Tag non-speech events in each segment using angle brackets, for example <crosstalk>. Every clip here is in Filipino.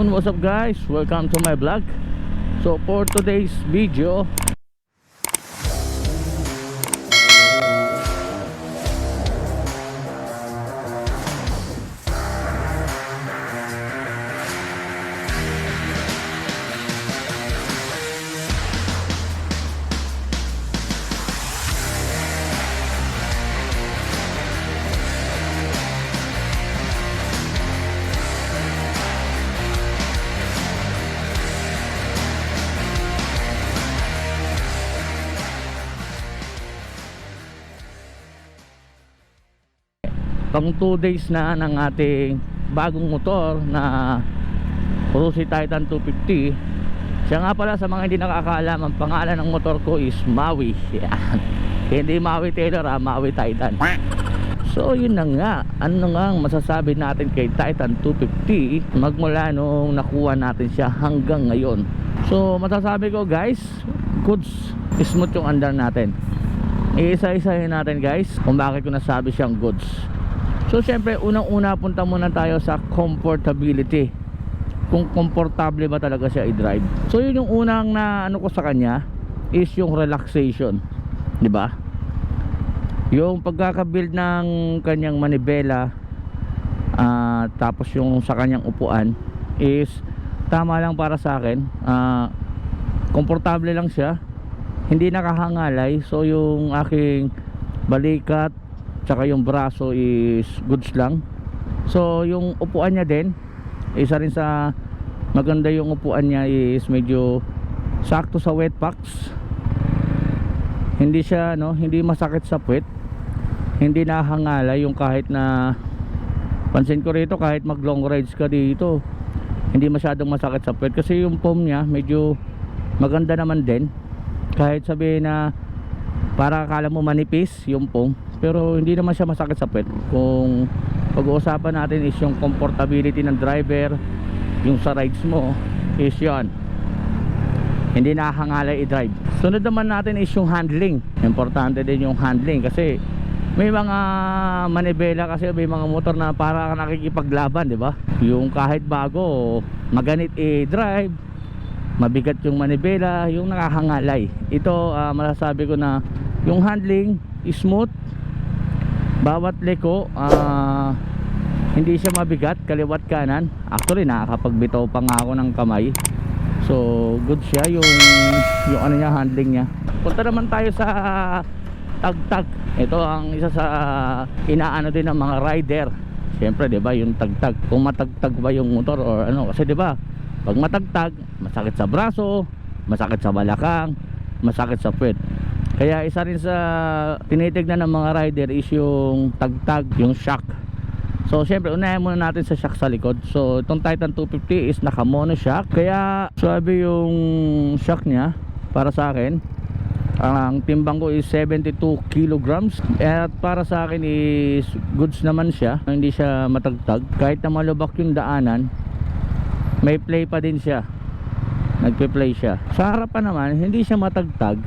Yun, what's up guys? Welcome to my vlog. So for today's video, pang 2 days na ng ating bagong motor na Rusi Titan 250 siya nga pala sa mga hindi nakakaalam ang pangalan ng motor ko is Maui. <laughs> Yan. hindi Maui Taylor ha Maui Titan. So yun na nga. Ano nga ang masasabi natin kay Titan 250 magmula nung nakuha natin siya hanggang ngayon. So masasabi ko guys goods smooth yung andar natin. Iisa-isahin natin guys kung bakit ko nasabi siyang goods So syempre unang-una punta muna tayo sa comfortability. Kung komportable ba talaga siya i-drive. So yun yung unang na ano ko sa kanya is yung relaxation, 'di ba? Yung pagkaka-build ng kanyang manibela ah, tapos yung sa kanyang upuan is tama lang para sa akin. Ah, komportable lang siya. Hindi nakahangalay. So yung aking balikat tsaka yung braso is goods lang. So yung upuan niya din isa rin sa maganda yung upuan niya is medyo sakto sa wet packs hindi siya no hindi masakit sa puwet. Hindi nahangala yung kahit na pansin ko rito kahit mag long rides ka dito hindi masyadong masakit sa puwet. Kasi yung foam niya medyo maganda naman din. Kahit sabihin na para akala mo manipis yung foam pero hindi naman siya masakit sa puwet. Kung pag-uusapan natin is yung comfortability ng driver yung sa rides mo is yon hindi nakahangalay i-drive. Sunod naman natin is yung handling. Importante din yung handling kasi may mga manibela kasi may mga motor na para nakikipaglaban di ba? Yung kahit bago maganit i-drive mabigat yung manibela yung nakahangalay. Ito ah, masasabi ko na yung handling smooth. Bawat liko ah, hindi siya mabigat kaliwat kanan. Actually nakakapagbitaw pa nga ako ng kamay. So good siya yung yung ano niya handling niya. Punta naman tayo sa tagtag. Ito ang isa sa inaano din ng mga rider. Siyempre 'di ba yung tagtag. Kung matagtag ba yung motor or ano kasi 'di ba pag matagtag masakit sa braso masakit sa balakang masakit sa puwet kaya isa rin sa tinitignan ng mga rider is yung tagtag, yung shock. So syempre unahin muna natin sa shock sa likod. So itong Titan 250 is naka mono shock. Kaya sabi yung shock niya para sa akin. Ang timbang ko is 72 kilograms At para sa akin is goods naman siya Hindi siya matagtag Kahit na malubak yung daanan May play pa din siya Nagpe-play siya Sa harapan naman hindi siya matagtag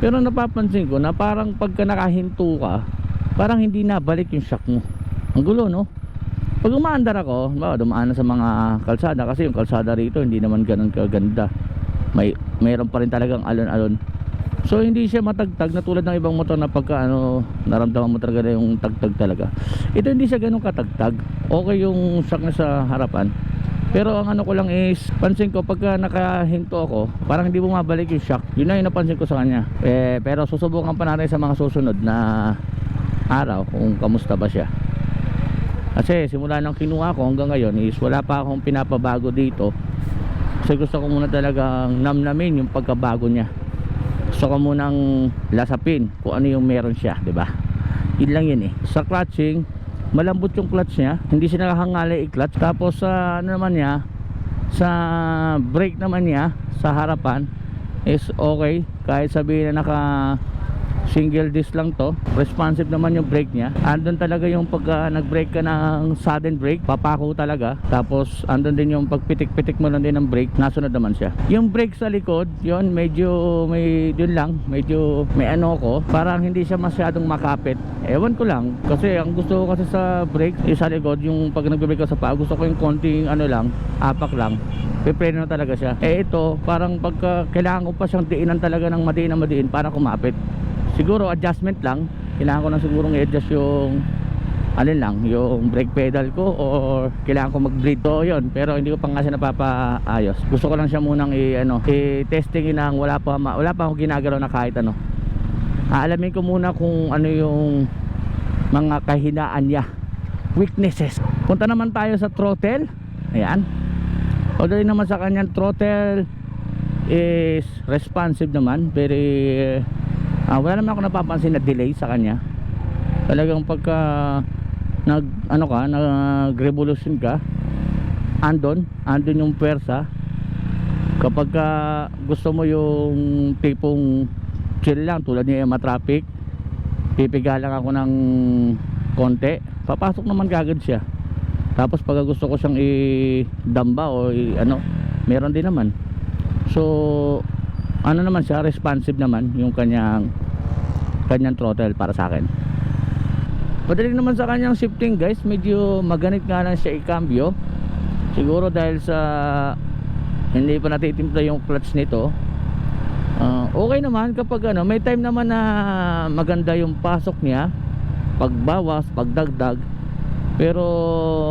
pero napapansin ko na parang pagka nakahinto ka, parang hindi na balik yung shock mo. Ang gulo, no? Pag umaandar ako, ba, dumaan na sa mga kalsada kasi yung kalsada rito hindi naman ganun kaganda. May mayroon pa rin talagang alon-alon. So hindi siya matagtag na tulad ng ibang motor na pagka ano naramdaman mo talaga yung tagtag talaga. Ito hindi siya ganun katagtag. Okay yung shock na sa harapan. Pero ang ano ko lang is pansin ko pagka nakahinto ako, parang hindi bumabalik yung shock. Yun na yung napansin ko sa kanya. Eh, pero susubukan pa natin sa mga susunod na araw kung kamusta ba siya. Kasi simula nang kinuha ko hanggang ngayon is wala pa akong pinapabago dito. Kasi gusto ko muna talagang namnamin yung pagkabago niya. Gusto ko munang lasapin kung ano yung meron siya, 'di ba? Yun lang yun eh. Sa clutching, malambot yung clutch niya. Hindi siya nakahangalay i-clutch. Tapos sa ano naman niya sa brake naman niya sa harapan is okay. Kahit sabihin na naka single disc lang to. Responsive naman yung brake niya. Andun talaga yung pag ah, nag-brake ka ng sudden brake papako talaga. Tapos andun din yung pagpitik-pitik mo lang din ng brake nasunod naman siya. Yung brake sa likod yon medyo may yun lang medyo may ano ko parang hindi siya masyadong makapit. Ewan ko lang kasi ang gusto ko kasi sa brake yung sa likod yung pag nag-brake ka sa paa gusto ko yung konting ano lang apak lang. Pipreno na talaga siya. Eh ito parang pagka kailangan ko pa siyang diinan talaga ng madiin na madiin para kumapit siguro adjustment lang. Kailangan ko na siguro i-adjust yung alin lang yung brake pedal ko or kailangan ko mag-bleed to yun. Pero hindi ko pa nga siya napapaayos. Gusto ko lang siya munang i ano i-testing nang wala pa wala pa akong ginagalaw na kahit ano. Aalamin ko muna kung ano yung mga kahinaan niya. Weaknesses. Punta naman tayo sa throttle. Ayan. Although naman sa kanyang throttle is responsive naman very ah, wala naman ako napapansin na delay sa kanya. Talagang pagka nag ano ka nag revolution ka andon andon yung pwersa. Kapag ka gusto mo yung tipong chill lang tulad ni Emma Traffic pipiga lang ako ng konti papasok naman kagad siya. Tapos pag gusto ko siyang i-damba o i- ano meron din naman. So ano naman siya responsive naman yung kanyang kanyang throttle para sa akin. Padaling naman sa kanyang shifting guys Medyo maganit nga lang siya i-cambio Siguro dahil sa Hindi pa natitimpla yung clutch nito. Ah, Okay naman kapag ano May time naman na maganda yung pasok niya. Pagbawas, pagdagdag. Pero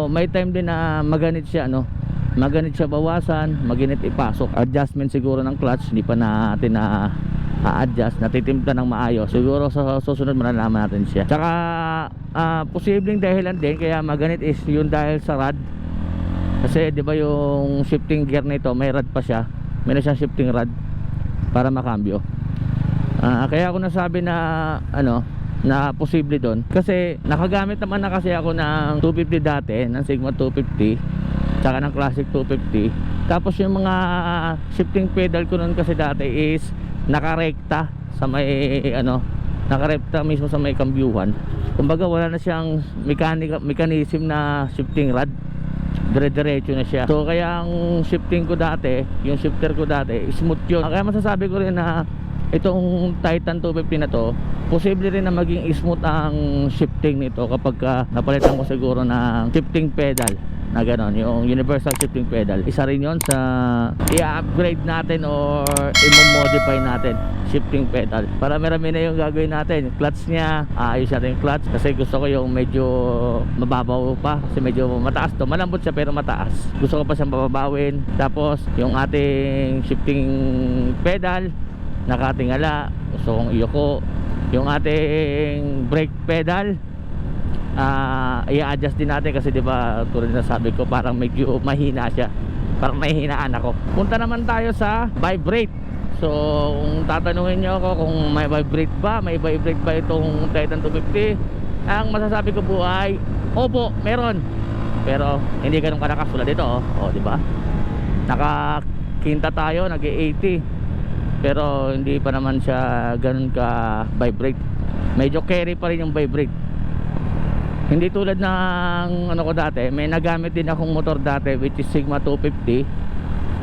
may time din na maganit siya ano Maganit siya bawasan Maginit ipasok. Adjustment siguro ng clutch Hindi pa natin na a-adjust. Natitimpla ng maayos. Siguro sa susunod malalaman natin siya. Tsaka ah, posibleng dahilan din kaya maganit is yung dahil sa rad. Kasi di ba yung shifting gear nito may rad pa siya. Meron siyang shifting rad para makambyo. Ah, kaya ako nasabi na ano na posible doon kasi nakagamit naman na kasi ako ng 250 dati ng Sigma 250 tsaka ng Classic 250 tapos yung mga shifting pedal ko noon kasi dati is nakarekta sa may ano nakarekta mismo sa may kambyuhan. Kumbaga wala na siyang mechanic, mechanism na shifting rod. Dire-diretso na siya. So kaya ang shifting ko dati yung shifter ko dati smooth yun. Kaya masasabi ko rin na itong Titan 250 na to posible rin na maging smooth ang shifting nito kapag ka napalitan ko siguro ng shifting pedal na ganon yung universal shifting pedal. Isa rin yon sa i-upgrade natin or i-modify natin shifting pedal. Para marami na yung gagawin natin. Clutch niya ayos natin yung clutch. Kasi gusto ko yung medyo mababaw pa. Kasi medyo mataas to. Malambot siya pero mataas. Gusto ko pa siyang bababawin tapos yung ating shifting pedal nakatingala. Gusto kong iyoko. Yung ating brake pedal ah i-adjust din natin kasi 'di ba tulad na sabi ko parang medyo mahina siya. Parang mahihinaan ako. Punta naman tayo sa vibrate. So, kung tatanungin niyo ako kung may vibrate ba, may vibrate ba itong Titan 250? Ang masasabi ko po ay opo, meron. Pero hindi ganun kalakas tulad dito, oh, oh 'di ba? Nakakinta tayo, nag-80. Pero hindi pa naman siya ganun ka vibrate. Medyo carry pa rin yung vibrate hindi tulad ng ano ko dati may nagamit din akong motor dati which is Sigma 250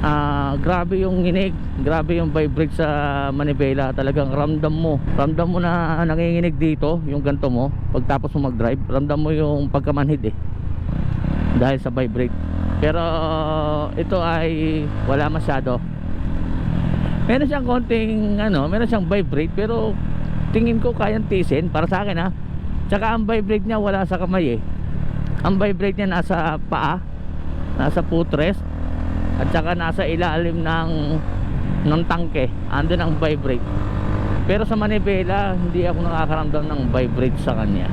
ah grabe yung nginig grabe yung vibrate sa manibela. Talagang ramdam mo ramdam mo na nanginginig dito yung ganto mo pagtapos mo mag drive ramdam mo yung pagkamanhid eh. Dahil sa vibrate. Pero ito ay wala masyado. Meron siyang konting ano meron siyang vibrate pero tingin ko kayang tisin para sa akin ha Tsaka ang vibrate niya wala sa kamay eh. Ang vibrate niya nasa paa, nasa footrest, at saka nasa ilalim ng ng tangke. Andun ang vibrate. Pero sa manibela, hindi ako nakakaramdam ng vibrate sa kanya.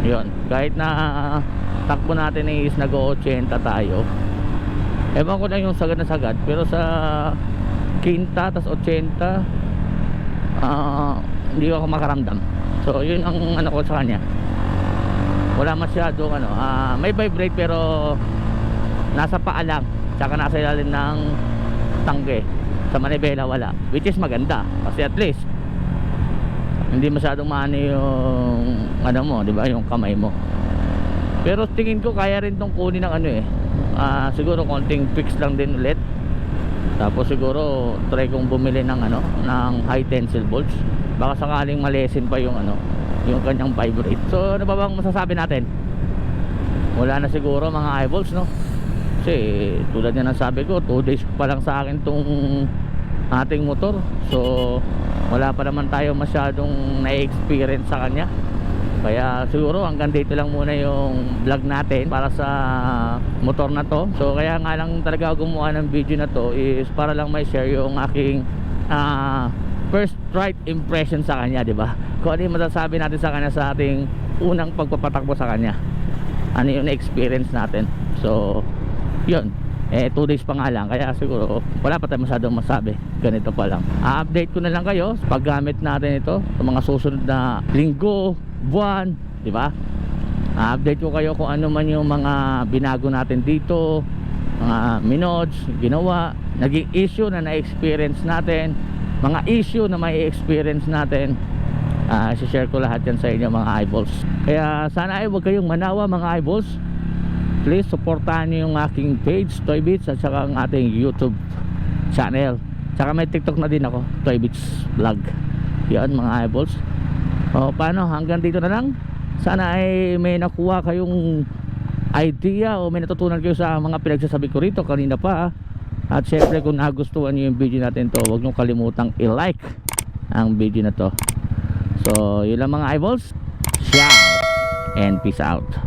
Yun. Kahit na takbo natin is nag-80 tayo. Ewan ko na yung sagad na sagad. Pero sa quinta, tas 80, ah hindi ako makaramdam. So yun ang ano ko sa kanya. Wala masyado ano, ah, may vibrate pero nasa paa lang, tsaka nasa ilalim ng tangke. Sa manibela wala, which is maganda kasi at least hindi masyadong maano yung ano mo, 'di ba? Yung kamay mo. Pero tingin ko kaya rin tong kunin ng ano eh. Ah, siguro konting fix lang din ulit. Tapos siguro try kong bumili ng ano, ng high tensile bolts. Baka sakaling malesen pa yung ano, yung kanyang vibrate. So ano ba bang masasabi natin? Wala na siguro mga eyeballs no. Kasi tulad nga ng sabi ko, 2 days pa lang sa akin tong ating motor. So wala pa naman tayo masyadong na-experience sa kanya. Kaya siguro hanggang dito lang muna yung vlog natin para sa motor na to. So kaya nga lang talaga gumawa ng video na to is para lang may share yung aking ah, first right impression sa kanya, 'di ba? Kung ano yung masasabi natin sa kanya sa ating unang pagpapatakbo sa kanya. Ano yung experience natin. So, yun. Eh, 2 days pa nga lang. Kaya siguro, wala pa tayo masyadong masabi. Ganito pa lang. A-update ko na lang kayo sa paggamit natin ito sa mga susunod na linggo, buwan, di ba? A-update ko kayo kung ano man yung mga binago natin dito, mga minods, ginawa, naging issue na na-experience natin, mga issue na may experience natin, uh, share ko lahat yan sa inyo mga eyeballs. Kaya sana ay huwag kayong manawa mga eyeballs. Please supportahan nyo yung aking page Toy Beats at saka ang ating YouTube channel. Saka may TikTok na din ako Toy Beats Vlog. Yan mga eyeballs o paano hanggang dito na lang sana ay may nakuha kayong idea o may natutunan kayo sa mga pinagsasabi ko rito kanina pa at syempre kung nagustuhan nyo yung video natin to huwag nyo kalimutang i-like ang video na to So, yun lang mga eyeballs. Ciao and peace out.